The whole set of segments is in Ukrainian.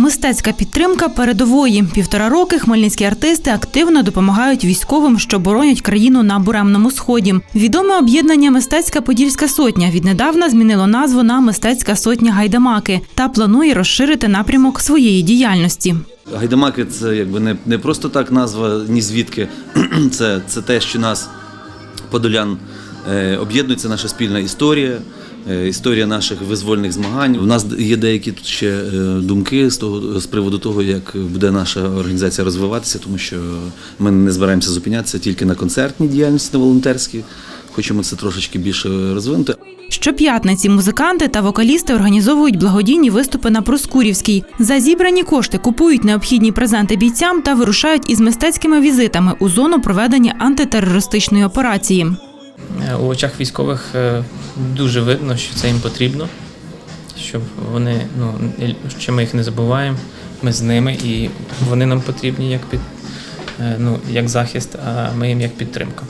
Мистецька підтримка передової. Півтора роки хмельницькі артисти активно допомагають військовим, що боронять країну на буремному сході. Відоме об'єднання Мистецька Подільська сотня віднедавна змінило назву на Мистецька сотня Гайдамаки та планує розширити напрямок своєї діяльності. Гайдамаки це якби не, просто так назва, ні звідки. Це, це те, що нас, подолян, е, об'єднує, наша спільна історія, історія наших визвольних змагань. У нас є деякі тут ще е, думки з, того, з приводу того, як буде наша організація розвиватися, тому що ми не збираємося зупинятися тільки на концертній діяльності, на волонтерській. Хочемо це трошечки більше розвинути. Щоп'ятниці музиканти та вокалісти організовують благодійні виступи на Проскурівській. За зібрані кошти купують необхідні презенти бійцям та вирушають із мистецькими візитами у зону проведення антитерористичної операції. У очах військових е, дуже видно, що це їм потрібно, щоб вони, ну, що ми їх не забуваємо, ми з ними і вони нам потрібні як, під, е, ну, як захист, а ми їм як підтримка.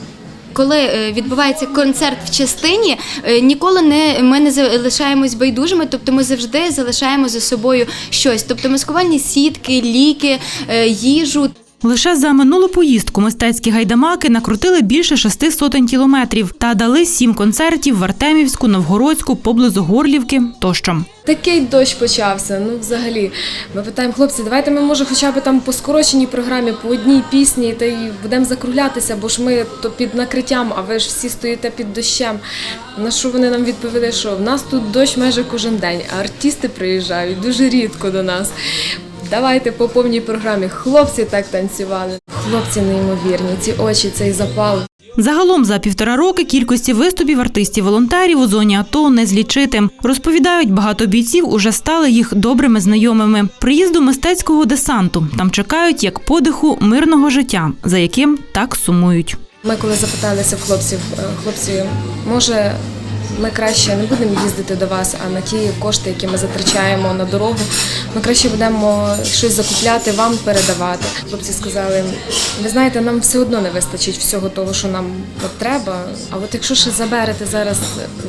Коли е, відбувається концерт в частині, ніколи не ми не залишаємось байдужими, тобто ми завжди залишаємо за собою щось, тобто маскувальні сітки, ліки, їжу. Лише за минулу поїздку мистецькі гайдамаки накрутили більше шести сотень кілометрів та дали сім концертів в Артемівську, Новгородську, поблизу Горлівки тощо. Такий дощ почався. Ну, взагалі, ми питаємо, хлопці, давайте ми може хоча б там по скороченій програмі, по одній пісні, та й будемо закруглятися, бо ж ми то під накриттям, а ви ж всі стоїте під дощем. На що вони нам відповіли, що в нас тут дощ майже кожен день, а артисти приїжджають дуже рідко до нас. Давайте по повній програмі. Хлопці так танцювали. Хлопці неймовірні, ці очі, цей запал. Загалом за півтора роки кількості виступів артистів-волонтерів у зоні АТО не злічити. Розповідають, багато бійців уже стали їх добрими знайомими. Приїзду мистецького десанту там чекають як подиху мирного життя, за яким так сумують. Ми коли запиталися в хлопців, е, хлопці, може ми краще не будемо їздити до вас, а на ті кошти, які ми затрачаємо на дорогу, ми краще будемо щось закупляти, вам передавати. Хлопці сказали, ви знаєте, нам все одно не вистачить всього того, що нам треба. А от якщо ще заберете зараз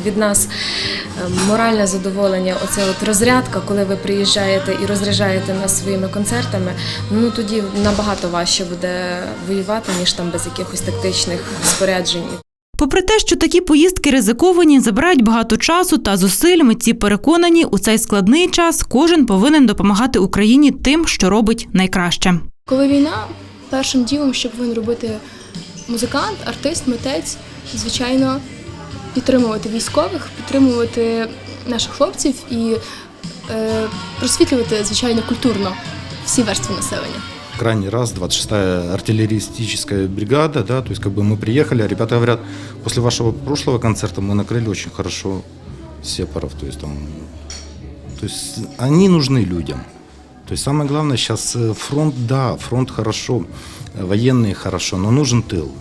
від нас е, моральне задоволення, оце от розрядка, коли ви приїжджаєте і розряджаєте нас своїми концертами, ну тоді набагато важче буде воювати, ніж там без якихось тактичних споряджень. Попри те, що такі поїздки ризиковані, забирають багато часу та зусиль, митці переконані, у цей складний час кожен повинен допомагати Україні тим, що робить найкраще. Коли війна, першим ділом, що повинен робити музикант, артист, митець, звичайно, підтримувати військових, підтримувати наших хлопців і е, просвітлювати, звичайно, культурно всі верстви населення крайний раз 26-я артиллеристическая бригада, да, то есть как бы мы приехали, а ребята говорят, после вашего прошлого концерта мы накрыли очень хорошо сепаров, то есть там, то есть они нужны людям. То есть самое главное сейчас э, фронт, да, фронт хорошо, э, военные хорошо, но нужен тыл.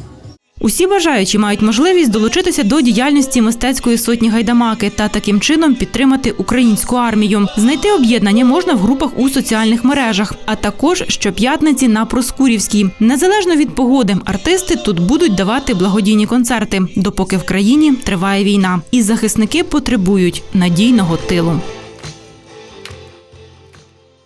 Усі бажаючі мають можливість долучитися до діяльності мистецької сотні гайдамаки та таким чином підтримати українську армію. Знайти об'єднання можна в групах у соціальних мережах, а також щоп'ятниці на Проскурівській. Незалежно від погоди, артисти тут будуть давати благодійні концерти, допоки в країні триває війна, і захисники потребують надійного тилу.